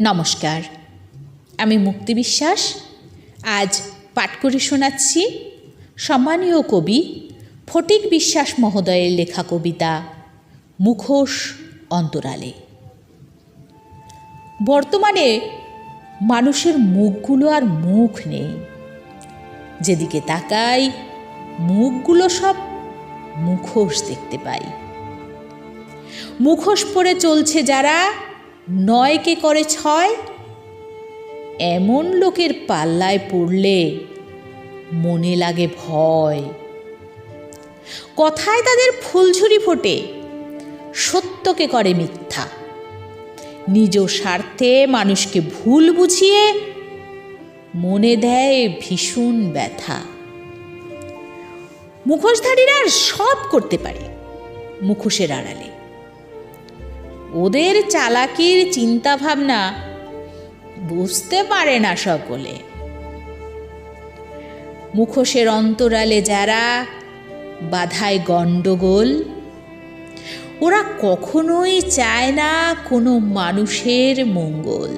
নমস্কার। আমি মুক্তি বিশ্বাস। আজ পাঠ করে শোনাচ্ছি সম্মানীয় কবি ফটিক বিশ্বাস মহোদয়ের লেখা কবিতা মুখোশ অন্তরালে। বর্তমানে মানুষের মুখগুলো আর মুখ নেই। যেদিকে তাকাই, মুখগুলো সব মুখোশ দেখতে পাই। মুখোশ পরে চলছে যারা নয়কে করে ছয়? এমন লোকের পাল্লায় পড়লে মনে লাগে ভয়। কথায় তাদের ফুলঝুরি ফোটে, সত্যকে করে মিথ্যা। নিজ স্বার্থে মানুষকে ভুল বুঝিয়ে মনে দেয় ভীষণ ব্যথা। মুখোশধারীরা সব করতে পারে মুখোশের আড়ালে। ওদের চালাকির চিন্তাভাবনা বুঝতে পারে না সকলে। মুখোশের অন্তরালে যারা বাধায় গণ্ডগোল, ওরা কখনোই চায় না কোনো মানুষের মঙ্গল।